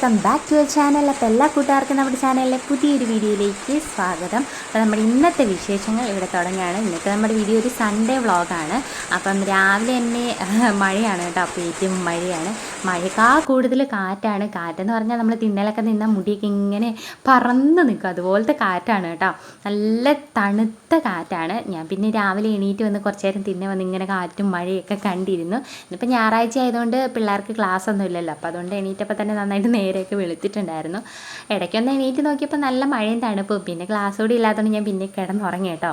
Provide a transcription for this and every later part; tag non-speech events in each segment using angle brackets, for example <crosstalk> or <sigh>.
Welcome back to a channel അപ്പോൾ എല്ലാ കൂട്ടുകാർക്കും നമ്മുടെ ചാനലിലെ പുതിയൊരു വീഡിയോയിലേക്ക് സ്വാഗതം. അപ്പോൾ നമ്മുടെ ഇന്നത്തെ വിശേഷങ്ങൾ ഇവിടെ തുടങ്ങുകയാണ്. ഇന്നത്തെ നമ്മുടെ വീഡിയോ ഒരു സൺഡേ വ്ളോഗാണ് അപ്പം രാവിലെ തന്നെ മഴയാണ് കേട്ടോ. അപ്പോൾ ഏറ്റവും മഴയാണ്. മഴക്കാ കൂടുതൽ കാറ്റാണ്. കാറ്റെന്ന് പറഞ്ഞാൽ നമ്മൾ തിന്നലൊക്കെ നിന്ന മുടിയൊക്കെ ഇങ്ങനെ പറന്ന് നിൽക്കും അതുപോലത്തെ കാറ്റാണ് കേട്ടോ. നല്ല തണുത്ത കാറ്റാണ്. ഞാൻ പിന്നെ രാവിലെ എണീറ്റ് വന്ന് കുറച്ച് നേരം തിന്നെ വന്ന് ഇങ്ങനെ കാറ്റും മഴയൊക്കെ കണ്ടിരുന്നു. ഇന്നിപ്പോൾ ഞായറാഴ്ച ആയതുകൊണ്ട് പിള്ളേർക്ക് ക്ലാസ് ഒന്നും ഇല്ലല്ലോ. അപ്പോൾ അതുകൊണ്ട് എണീറ്റപ്പോൾ തന്നെ നന്നായിട്ട് നേരെയൊക്കെ വെളുത്തിട്ടുണ്ടായിരുന്നു. ഇടയ്ക്കൊന്ന് എണീറ്റ് നോക്കിയപ്പോൾ നല്ല മഴയും തണുപ്പും. പിന്നെ ക്ലാസ് കൂടി ഇല്ലാത്തതുകൊണ്ട് ഞാൻ പിന്നെ കിടന്നുറങ്ങി കേട്ടോ.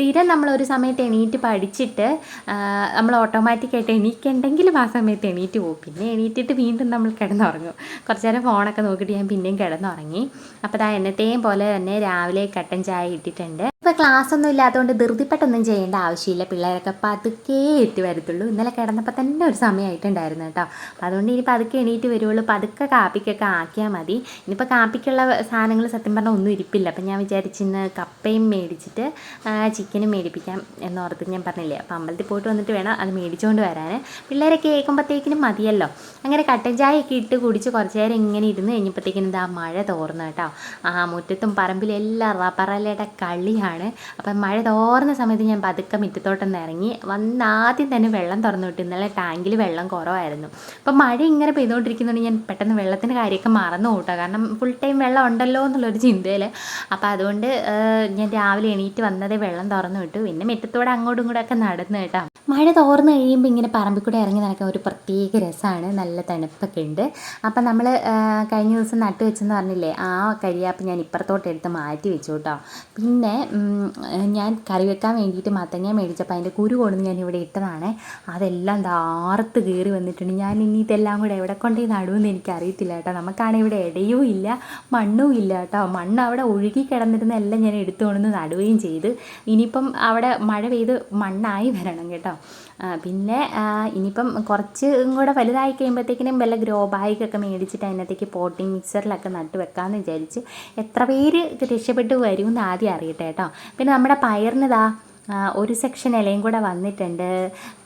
സ്ഥിരം നമ്മൾ ഒരു സമയത്ത് എണീറ്റ് പഠിച്ചിട്ട് നമ്മൾ ഓട്ടോമാറ്റിക്കായിട്ട് എണീക്കുണ്ടെങ്കിലും ആ സമയത്ത് എണീറ്റ് പോകും. പിന്നെ എണീറ്റിട്ട് വീണ്ടും നമ്മൾ കിടന്നുറങ്ങും. കുറച്ച് നേരം ഫോണൊക്കെ നോക്കിയിട്ട് ഞാൻ പിന്നെയും കിടന്നുറങ്ങി. അപ്പോൾ ദാ എന്നത്തെയും പോലെ തന്നെ രാവിലെ കട്ടൻ ചായ ഇട്ടിട്ടുണ്ട്. ക്ലാസ് ഒന്നും ഇല്ലാത്തതുകൊണ്ട് ധൃതിപ്പെട്ടൊന്നും ചെയ്യേണ്ട ആവശ്യമില്ല. പിള്ളേരൊക്കെ പതുക്കെ എത്തി വരത്തുള്ളൂ. ഇന്നലെ കിടന്നപ്പോൾ തന്നെ ഒരു സമയമായിട്ടുണ്ടായിരുന്നു കേട്ടോ. അപ്പോൾ അതുകൊണ്ട് ഇനി പതുക്കെ എണീറ്റ് വരുള്ളൂ പതുക്കെ കാപ്പിക്കൊക്കെ ആക്കിയാൽ മതി. ഇനിയിപ്പോൾ കാപ്പിക്കുള്ള സാധനങ്ങൾ സത്യം പറഞ്ഞാൽ ഒന്നും ഇരിപ്പില്ല. അപ്പം ഞാൻ വിചാരിച്ചിന്ന് കപ്പയും മേടിച്ചിട്ട് ചിക്കനും മേടിപ്പിക്കാം എന്നോർത്ത് ഞാൻ പറഞ്ഞില്ലേ. അപ്പോൾ അമ്പലത്തിൽ പോയിട്ട് വന്നിട്ട് വേണം അത് മേടിച്ചുകൊണ്ട് വരാൻ പിള്ളേരെ കേൾക്കുമ്പോഴത്തേക്കിനും മതിയല്ലോ. അങ്ങനെ കട്ടൻ ചായയൊക്കെ ഇട്ട് കുടിച്ച് കുറച്ച് നേരം ഇങ്ങനെ ഇരുന്ന് കഴിഞ്ഞപ്പോഴത്തേക്കിനും ഇതാ മഴ തോർന്നു കേട്ടോ. ആ മുറ്റത്തും പറമ്പിലും എല്ലാം റബ്ബറലയുടെ കളിയാണ്. അപ്പം മഴ തോർന്ന സമയത്ത് ഞാൻ പതുക്കെ മുറ്റത്തോട്ടൊന്ന് ഇറങ്ങി വന്ന് ആദ്യം തന്നെ വെള്ളം തുറന്നു വിട്ടു. ഇന്നലെ ടാങ്കിൽ വെള്ളം കുറവായിരുന്നു. അപ്പം മഴ ഇങ്ങനെ പെയ്തുകൊണ്ടിരിക്കുന്നതുകൊണ്ട് ഞാൻ പെട്ടെന്ന് വെള്ളത്തിന്റെ കാര്യമൊക്കെ മറന്നു കൂട്ടോ. കാരണം ഫുൾ ടൈം വെള്ളം ഉണ്ടല്ലോ എന്നുള്ളൊരു ചിന്തയിൽ. അപ്പോൾ അതുകൊണ്ട് ഞാൻ രാവിലെ എണീറ്റ് വന്നതേ വെള്ളം തുറന്നു വിട്ടു. പിന്നെ മുറ്റത്തോടെ അങ്ങോട്ടും ഇങ്ങോട്ടും ഒക്കെ നടന്നു കേട്ടോ. മഴ തോർന്നു കഴിയുമ്പോൾ ഇങ്ങനെ പറമ്പിൽ കൂടെ ഇറങ്ങി നടക്കാൻ ഒരു പ്രത്യേക രസമാണ്. നല്ല തണുപ്പൊക്കെ ഉണ്ട്. അപ്പം നമ്മൾ കഴിഞ്ഞ ദിവസം നട്ടു വെച്ചെന്ന് പറഞ്ഞില്ലേ ആ കരിയാപ്പ് ഞാൻ ഇപ്പുറത്തോട്ട് എടുത്ത് മാറ്റി വെച്ചു കേട്ടോ. പിന്നെ ഞാൻ കറി വെക്കാൻ വേണ്ടിയിട്ട് മത്തങ്ങ മേടിച്ചപ്പോൾ അതിന്റെ കുരു കൊണ്ടുവന്ന് ഞാൻ ഇവിടെ ഇട്ടതാണ്. അതെല്ലാം ദാർത്ത് കയറി വന്നിട്ടുണ്ട്. ഞാൻ ഇനി ഇതെല്ലാം കൂടെ എവിടെ കൊണ്ടേ നടുവെന്ന് എനിക്കറിയത്തില്ല കേട്ടോ. നമുക്കാണെങ്കിൽ ഇവിടെ ഇടയും ഇല്ല മണ്ണും ഇല്ല കേട്ടോ. മണ്ണ് അവിടെ ഒഴുകി കിടന്നിരുന്ന എല്ലാം ഞാൻ എടുത്തു കൊണ്ടുവന്ന് നടുകയും ചെയ്ത്. ഇനിയിപ്പം അവിടെ മഴ പെയ്ത് മണ്ണായി വരണം കേട്ടോ. പിന്നെ ഇനിയിപ്പം കുറച്ച് കൂടെ വലുതായി കഴിയുമ്പോഴത്തേക്കിനും വല്ല ഗ്രോ ബാഗൊക്കെ മേടിച്ചിട്ട് അതിനകത്തേക്ക് പോട്ടിങ് മിക്സറിലൊക്കെ നട്ട് വെക്കാമെന്ന് വിചാരിച്ച് എത്ര പേര് രക്ഷപ്പെട്ട് വരുമെന്ന് ആദ്യം അറിയട്ടെ കേട്ടോ. പിന്നെ നമ്മുടെ പയറിനിതാ ഒരു സെക്ഷൻ ഇലയും കൂടെ വന്നിട്ടുണ്ട്.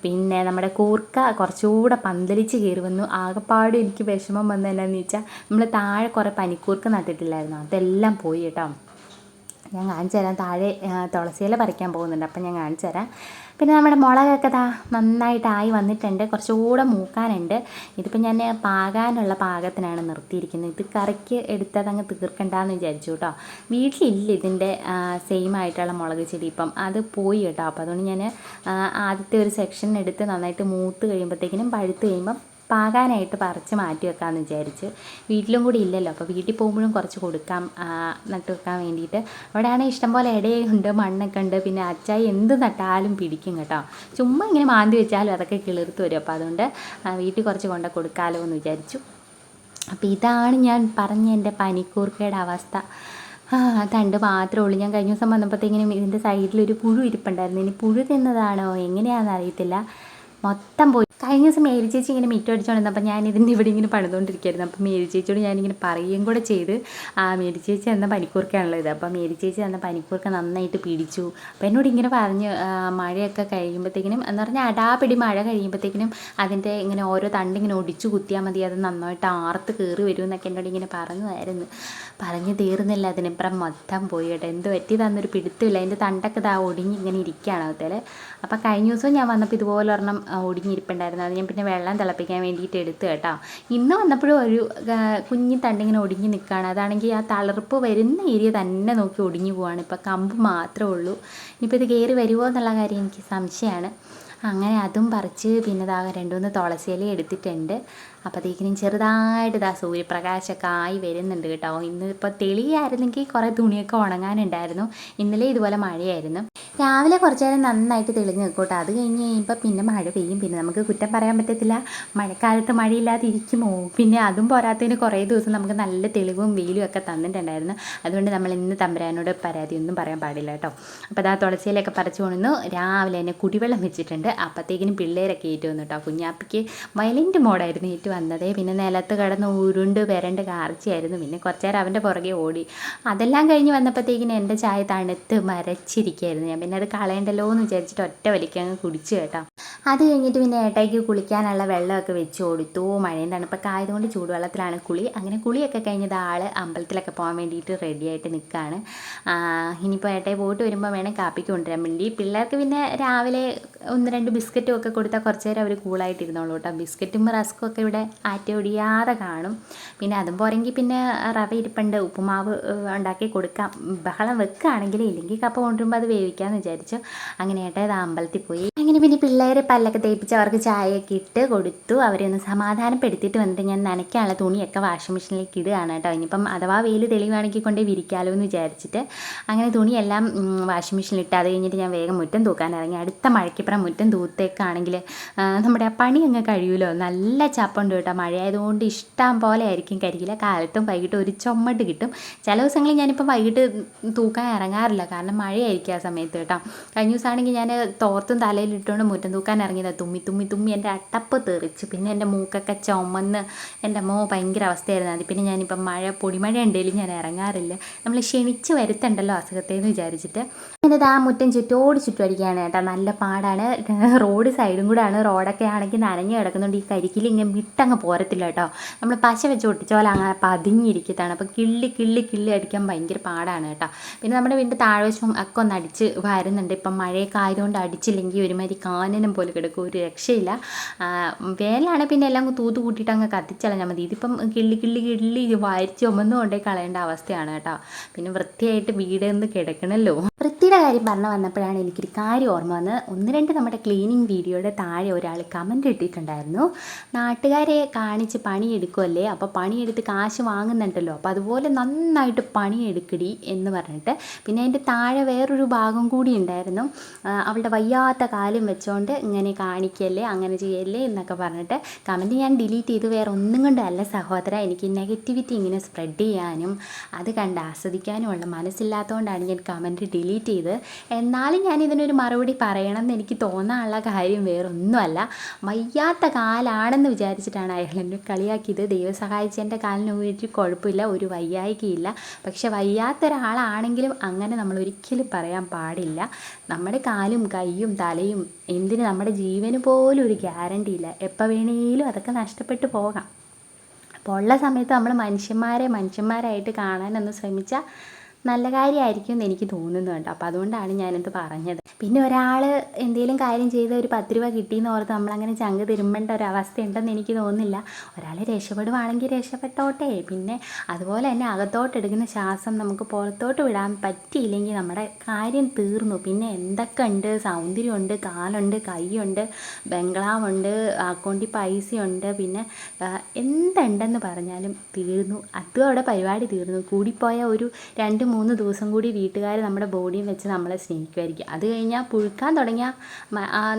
പിന്നെ നമ്മുടെ കൂർക്ക കുറച്ചുകൂടെ പന്തലിച്ച് കയറി വന്നു. ആകെപ്പാട് എനിക്ക് വിഷമം വന്നത് എന്നാന്ന് വെച്ചാൽ നമ്മൾ താഴെ കുറേ പനിക്കൂർക്ക നട്ടിട്ടില്ലായിരുന്നു? അതെല്ലാം പോയി കേട്ടോ. ഞാൻ കാണിച്ചു തരാം. താഴെ തുളസിയില പറിക്കാൻ പോകുന്നുണ്ട്. അപ്പം ഞാൻ കാണിച്ചു തരാം. പിന്നെ നമ്മുടെ മുളകൊക്കെ ദാ നന്നായിട്ടായി വന്നിട്ടുണ്ട്. കുറച്ചുകൂടെ മൂക്കാനുണ്ട്. ഇതിപ്പോൾ ഞാൻ പാകാനുള്ള പാകത്തിനാണ് നിർത്തിയിരിക്കുന്നത്. ഇത് കറിക്ക് എടുത്തത് അങ്ങ് തീർക്കണ്ടെന്ന് വിചാരിച്ചു കേട്ടോ. വീട്ടിലില്ല ഇതിന്റെ സെയിം ആയിട്ടുള്ള മുളക് ചെടി ഇപ്പം. അത് പോയി കേട്ടോ. അപ്പോൾ അതുകൊണ്ട് ഞാൻ ആദ്യത്തെ ഒരു സെക്ഷൻ എടുത്ത് നന്നായിട്ട് മൂത്ത് കഴിയുമ്പോഴത്തേക്കിനും പഴുത്ത് കഴിയുമ്പം പാകാനായിട്ട് പറിച്ച് മാറ്റി വെക്കാമെന്ന് വിചാരിച്ച്. വീട്ടിലും കൂടി ഇല്ലല്ലോ. അപ്പോൾ വീട്ടിൽ പോകുമ്പോഴും കുറച്ച് കൊടുക്കാം നട്ട് വെക്കാൻ വേണ്ടിയിട്ട്. അവിടെയാണെങ്കിൽ ഇഷ്ടംപോലെ ഇടയുണ്ട് മണ്ണൊക്കെ ഉണ്ട്. പിന്നെ അച്ചായി എന്ത് നട്ടാലും പിടിക്കും കേട്ടോ. ചുമ്മാ ഇങ്ങനെ മാന്തി വെച്ചാലും അതൊക്കെ കിളിർത്ത് വരും. അപ്പോൾ അതുകൊണ്ട് വീട്ടിൽ കുറച്ച് കൊണ്ട് കൊടുക്കാമല്ലോ എന്ന് വിചാരിച്ചു. അപ്പോൾ ഇതാണ് ഞാൻ പറഞ്ഞ എന്റെ പനിക്കൂർക്കയുടെ അവസ്ഥ. തണ്ട് മാത്രമേ ഉള്ളൂ. ഞാൻ കഴിഞ്ഞ ദിവസം വന്നപ്പോഴത്തേക്കിനും ഇതിന്റെ സൈഡിലൊരു പുഴു ഇരിപ്പുണ്ടായിരുന്നു. ഇനി പുഴു തിന്നതാണോ? എങ്ങനെയാണെന്ന് അറിയത്തില്ല. മൊത്തം പോയി. കഴിഞ്ഞ ദിവസം മേരി ചേച്ചി ഇങ്ങനെ മിറ്റം അടിച്ചുകൊണ്ടിരുന്നപ്പോൾ ഞാൻ ഇതിന്റെ ഇവിടെ ഇങ്ങനെ പണിതുകൊണ്ടിരിക്കുകയായിരുന്നു. അപ്പോൾ മേരി ചേച്ചിയോട് ഞാനിങ്ങനെ പറയുകയും കൂടെ ചെയ്ത് ആ മേരി ചേച്ചി എന്ന പനിക്കൂർക്കാണല്ലോ ഇത്. അപ്പോൾ മേരി ചേച്ചി എന്ന പനിക്കൂർക്ക നന്നായിട്ട് പിടിച്ചു. അപ്പോൾ എന്നോട് ഇങ്ങനെ പറഞ്ഞ് മഴയൊക്കെ കഴിയുമ്പോഴത്തേക്കിനും എന്ന് പറഞ്ഞാൽ അടാപിടി മഴ കഴിയുമ്പോഴത്തേക്കിനും അതിന്റെ ഇങ്ങനെ ഓരോ തണ്ട് ഇങ്ങനെ ഒടിച്ചു കുത്തിയാൽ മതി. അത് നന്നായിട്ട് ആർത്ത് കയറി വരും എന്നൊക്കെ എന്നോട് ഇങ്ങനെ പറഞ്ഞതായിരുന്നു. പറഞ്ഞു തീർന്നില്ല അതിനിപ്പുറം മൊത്തം പോയി കേട്ടോ. എന്ത് പറ്റിയതാണെന്നൊരു പിടുത്തമില്ല. അതിന്റെ തണ്ടൊക്കെ ഇതാ ഒടിഞ്ഞ് ഇങ്ങനെ ഇരിക്കുകയാണ് അതിൽ അപ്പോൾ കഴിഞ്ഞ ദിവസം ഞാൻ വന്നപ്പോൾ ഇതുപോലെ ഒരെണ്ണം ഒടിഞ്ഞിരിപ്പുണ്ടായിരുന്നു. അത് ഞാൻ പിന്നെ വെള്ളം തിളപ്പിക്കാൻ വേണ്ടിയിട്ട് എടുത്ത് കേട്ടോ. ഇന്ന് വന്നപ്പോഴും ഒരു കുഞ്ഞി തണ്ടിങ്ങനെ ഒടിഞ്ഞ് നിൽക്കുകയാണ് അതാണെങ്കിൽ ആ തളർപ്പ് വരുന്ന ഏരിയ തന്നെ നോക്കി ഒടിഞ്ഞു പോവാണ്. ഇപ്പോൾ കമ്പ് മാത്രമേ ഉള്ളൂ. ഇനിയിപ്പോൾ ഇത് കയറി വരുമോ എന്നുള്ള കാര്യം എനിക്ക് സംശയമാണ്. അങ്ങനെ അതും പറിച്ച് പിന്നെ ദാ രണ്ടു മൂന്ന് തുളസിയില എടുത്തിട്ടുണ്ട്. അപ്പോഴത്തേക്കിനും ചെറുതായിട്ട് ഇതാ സൂര്യപ്രകാശമൊക്കെ ആയി വരുന്നുണ്ട് കേട്ടോ. ഇന്ന് ഇപ്പോൾ തെളിയായിരുന്നെങ്കിൽ കുറേ തുണിയൊക്കെ ഉണങ്ങാനുണ്ടായിരുന്നു. ഇന്നലെ ഇതുപോലെ മഴയായിരുന്നു. രാവിലെ കുറച്ച് നേരം നന്നായിട്ട് തെളിഞ്ഞ് നിൽക്കും കേട്ടോ അത് കഴിഞ്ഞ് കഴിയുമ്പോൾ പിന്നെ മഴ പെയ്യും. പിന്നെ നമുക്ക് കുറ്റം പറയാൻ പറ്റത്തില്ല. മഴക്കാലത്ത് മഴയില്ലാതെ ഇരിക്കുമോ പിന്നെ അതും പോരാത്തതിന് കുറേ ദിവസം നമുക്ക് നല്ല തെളിവും വെയിലും ഒക്കെ തന്നിട്ടുണ്ടായിരുന്നു. അതുകൊണ്ട് നമ്മൾ ഇന്ന് തമ്പരാനോട് പരാതിയൊന്നും പറയാൻ പാടില്ല കേട്ടോ. അപ്പോൾ അതാ തുളസിയിലൊക്കെ പറിച്ചു കൊണ്ടുവന്നു. രാവിലെ തന്നെ കുടിവെള്ളം വെച്ചിട്ടുണ്ട്. അപ്പോഴത്തേക്കിനും പിള്ളേരൊക്കെ ഏറ്റു വന്നു കേട്ടോ. കുഞ്ഞാപ്പിക്ക് വയലിന്റെ മോഡായിരുന്നു ഏറ്റു വന്നതേ. പിന്നെ നിലത്ത് കിടന്ന് ഉരുണ്ട് വരണ്ട് കാർച്ചയായിരുന്നു. പിന്നെ കുറച്ച് നേരം അവന്റെ പുറകെ ഓടി. അതെല്ലാം കഴിഞ്ഞ് വന്നപ്പോഴത്തേക്കിന് എന്റെ ചായ തണുത്ത് മരച്ചിരിക്കുകയായിരുന്നു ഞാൻ. പിന്നെ അത് കളയണ്ടല്ലോ എന്ന് വിചാരിച്ചിട്ട് ഒറ്റ വലിക്ക് അങ്ങ് കുടിച്ചു കേട്ടോ. അത് കഴിഞ്ഞിട്ട് പിന്നെ ഏട്ടായിക്ക് കുളിക്കാനുള്ള വെള്ളമൊക്കെ വെച്ച് കൊടുത്തു. മഴയും തണുപ്പൊക്കെ ആയതുകൊണ്ട് ചൂടുവെള്ളത്തിലാണ് കുളി. അങ്ങനെ കുളിയൊക്കെ കഴിഞ്ഞത് ആൾ അമ്പലത്തിലൊക്കെ പോകാൻ വേണ്ടിയിട്ട് റെഡിയായിട്ട് നിൽക്കുകയാണ്. ഇനിയിപ്പോൾ ഏട്ടായി പോയിട്ട് വരുമ്പോൾ വേണം കാപ്പിക്ക് കൊണ്ടുവരാൻ വേണ്ടി. പിള്ളേർക്ക് പിന്നെ രാവിലെ ഒന്ന് രണ്ട് ബിസ്ക്കറ്റും ഒക്കെ കൊടുത്താൽ കുറച്ച് നേരം അവർ കൂളായിട്ടിരുന്നോളൂ കേട്ടോ. ബിസ്ക്കറ്റും റസ്ക്കും ഒക്കെ ഇവിടെ ആറ്റ ഒടിയാതെ കാണും. പിന്നെ അതും പോരെങ്കിൽ പിന്നെ റവ ഇരിപ്പുണ്ട്. ഉപ്പുമാവ് ഉണ്ടാക്കി കൊടുക്കാം. ബഹളം വെക്കുകയാണെങ്കിൽ ഇല്ലെങ്കിൽ കപ്പ കൊണ്ടുവരുമ്പോൾ അത് വേവിക്കാമെന്ന് വിചാരിച്ചു. അങ്ങനെ ഇത് അമ്പലത്തിൽ പോയി പിന്നെ പിള്ളേരെ പല്ലൊക്കെ തേപ്പിച്ച് അവർക്ക് ചായയൊക്കെ ഇട്ട് കൊടുത്തു. അവരെ ഒന്ന് സമാധാനപ്പെടുത്തിയിട്ട് വന്നിട്ട് ഞാൻ നനയ്ക്കാനുള്ള തുണിയൊക്കെ വാഷിംഗ് മെഷീനിലേക്ക് ഇടുകയാണ് കേട്ടോ. ഇനിയിപ്പം അഥവാ വെയിൽ തെളിവാണെങ്കിൽ കൊണ്ട് വിരിക്കാലോ എന്ന് വിചാരിച്ചിട്ട് അങ്ങനെ തുണിയെല്ലാം വാഷിംഗ് മെഷീനിൽ ഇട്ട് അത് കഴിഞ്ഞിട്ട് ഞാൻ വേഗം മുറ്റം തൂക്കാൻ ഇറങ്ങി. അടുത്ത മഴയ്ക്കിപ്പുറം മുറ്റം തൂത്തേക്കാണെങ്കിൽ നമ്മുടെ ആ പണി അങ്ങ് കഴിയുമല്ലോ നല്ല ചപ്പുണ്ട് കേട്ടോ. മഴയായതുകൊണ്ട് ഇഷ്ടം പോലെ ആയിരിക്കും കരികില കാലത്തും വൈകിട്ട് ഒരു ചുമട്ട് കിട്ടും. ചില ദിവസങ്ങളിൽ ഞാനിപ്പോൾ വൈകിട്ട് തൂക്കാൻ ഇറങ്ങാറില്ല. കാരണം മഴയായിരിക്കും ആ സമയത്ത് കേട്ടോ. കഴിഞ്ഞ ദിവസമാണെങ്കിൽ ഞാൻ തോർത്തും തലയിൽ ഇട്ടുകൊണ്ട് മുറ്റം തൂക്കാൻ ഇറങ്ങിയതാണ് തുമ്മി തുമ്മി തുമ്മി എന്റെ അട്ടപ്പ് തെറിച്ച്. പിന്നെ എന്റെ മൂക്കൊക്കെ ചുമന്ന് എന്റെ മോ ഭയങ്കര അവസ്ഥയായിരുന്നു. അത് പിന്നെ ഞാനിപ്പം മഴ പൊടിമഴ ഉണ്ടെങ്കിലും ഞാൻ ഇറങ്ങാറില്ല. നമ്മൾ ക്ഷണിച്ച് വരുത്തണ്ടല്ലോ അസുഖത്തെ എന്ന് വിചാരിച്ചിട്ട്. അങ്ങനെ ആ മുറ്റം ചുറ്റോട് ചുറ്റുമടിക്കുകയാണ് കേട്ടോ. നല്ല പാടാണ്. <laughs> റോഡ് സൈഡും കൂടെയാണ് റോഡൊക്കെ ആണെങ്കിൽ നനഞ്ഞ് കിടക്കുന്നുണ്ട്. ഈ കരിക്കിൽ ഇങ്ങനെ വിട്ടങ്ങ് പോരത്തില്ല കേട്ടോ. നമ്മൾ പശ വെച്ച് ഒട്ടിച്ച അങ്ങനെ പതുങ്ങിയിരിക്കത്താണ് അപ്പോൾ കിള്ളി കിള്ളി കിള്ളി അടിക്കാൻ ഭയങ്കര പാടാണ് കേട്ടോ. പിന്നെ നമ്മുടെ വീടിന്റെ താഴ്വശം ഒക്കെ ഒന്ന് അടിച്ച് വരുന്നുണ്ട്. ഇപ്പം മഴയൊക്കെ ആയതുകൊണ്ട് അടിച്ചില്ലെങ്കിൽ ഒരുമാതിരി കാനനം പോലെ കിടക്കും ഒരു രക്ഷയില്ല. വേലാണ് പിന്നെ എല്ലാം തൂത്ത് കൂട്ടിയിട്ട് അങ്ങ് കത്തിച്ചളഞ്ഞാൽ മതി. ഇതിപ്പം കിള്ളി കിള്ളി കിള്ളി വാരിച്ച് ചുമന്ന് കൊണ്ടേ കളയേണ്ട അവസ്ഥയാണ് കേട്ടോ. പിന്നെ വൃത്തിയായിട്ട് വീട് നിന്ന് കിടക്കണല്ലോ. വൃത്തിയുടെ കാര്യം പറഞ്ഞു വന്നപ്പോഴാണ് എനിക്കൊരു കാര്യം ഓർമ്മ വന്നത്. ഒന്ന് രണ്ട് നമ്മുടെ ക്ലീനിങ് വീഡിയോയുടെ താഴെ ഒരാൾ കമന്റ് ഇട്ടിട്ടുണ്ടായിരുന്നു. നാട്ടുകാരെ കാണിച്ച് പണിയെടുക്കുമല്ലേ അപ്പോൾ പണിയെടുത്ത് കാശ് വാങ്ങുന്നുണ്ടല്ലോ. അപ്പോൾ അതുപോലെ നന്നായിട്ട് പണിയെടുക്കടി എന്ന് പറഞ്ഞിട്ട് പിന്നെ അതിന്റെ താഴെ വേറൊരു ഭാഗം കൂടി ഉണ്ടായിരുന്നു. അവളുടെ വയ്യാത്ത കാലും വെച്ചുകൊണ്ട് ഇങ്ങനെ കാണിക്കല്ലേ അങ്ങനെ ചെയ്യല്ലേ എന്നൊക്കെ പറഞ്ഞിട്ട് കമന്റ് ഞാൻ ഡിലീറ്റ് ചെയ്ത് വേറെ ഒന്നും കൊണ്ടല്ല സഹോദര എനിക്ക് നെഗറ്റിവിറ്റി ഇങ്ങനെ സ്പ്രെഡ് ചെയ്യാനും അത് കണ്ട് ആസ്വദിക്കാനുമുള്ള മനസ്സില്ലാത്തതുകൊണ്ടാണ് ഞാൻ കമന്റ് ഡിലീറ്റ് ചെയ്ത്. എന്നാലും ഞാൻ ഇതിനൊരു മറുപടി പറയണം എന്ന് എനിക്ക് തോന്നാനുള്ള കാര്യം വേറൊന്നുമല്ല. വയ്യാത്ത കാലാണെന്ന് വിചാരിച്ചിട്ടാണ് അയാൾ എന്നെ കളിയാക്കിയത്. ദൈവം സഹായിച്ച് എന്റെ കാലിന് ഒരു കുഴപ്പമില്ല ഒരു വയ്യായികയില്ല. പക്ഷെ വയ്യാത്ത ഒരാളാണെങ്കിലും അങ്ങനെ നമ്മൾ ഒരിക്കലും പറയാൻ പാടില്ല. നമ്മുടെ കാലും കൈയും തലയും എന്തിന് നമ്മുടെ ജീവന് പോലും ഒരു ഗ്യാരണ്ടി ഇല്ല. എപ്പോൾ വേണേലും അതൊക്കെ നഷ്ടപ്പെട്ടു പോകാം. അപ്പോൾ ഉള്ള സമയത്ത് നമ്മൾ മനുഷ്യന്മാരെ മനുഷ്യന്മാരായിട്ട് കാണാനൊന്ന് ശ്രമിച്ചാൽ നല്ല കാര്യമായിരിക്കും എന്ന് എനിക്ക് തോന്നുന്നുണ്ട് അപ്പോൾ അതുകൊണ്ടാണ് ഞാനിത് പറഞ്ഞത്. പിന്നെ ഒരാൾ എന്തെങ്കിലും കാര്യം ചെയ്ത് ഒരു പത്ത് രൂപ കിട്ടിയെന്ന് ഓർത്ത് നമ്മളങ്ങനെ ചങ്ക് തിരുമ്പേണ്ട ഒരു അവസ്ഥ ഉണ്ടെന്ന് എനിക്ക് തോന്നുന്നില്ല. ഒരാൾ രക്ഷപ്പെടുവാണെങ്കിൽ രക്ഷപ്പെട്ടോട്ടെ. പിന്നെ അതുപോലെ തന്നെ അകത്തോട്ട് എടുക്കുന്ന ശ്വാസം നമുക്ക് പുറത്തോട്ട് വിടാൻ പറ്റിയില്ലെങ്കിൽ നമ്മുടെ കാര്യം തീർന്നു. പിന്നെ എന്തൊക്കെ ഉണ്ട് സൗന്ദര്യമുണ്ട് കാലുണ്ട് കൈയുണ്ട് ബംഗ്ലാവുണ്ട് അക്കൗണ്ടിൽ പൈസയുണ്ട്. പിന്നെ എന്തുണ്ടെന്ന് പറഞ്ഞാലും തീർന്നു. അതും അവിടെ പരിപാടി തീർന്നു. കൂടിപ്പോയ ഒരു രണ്ട് മൂന്ന് ദിവസം കൂടി വീട്ടുകാർ നമ്മുടെ ബോഡിയും വെച്ച് നമ്മളെ സ്നേഹിക്കുമായിരിക്കും അത് കഴിഞ്ഞാൽ പുഴുക്കാൻ തുടങ്ങിയ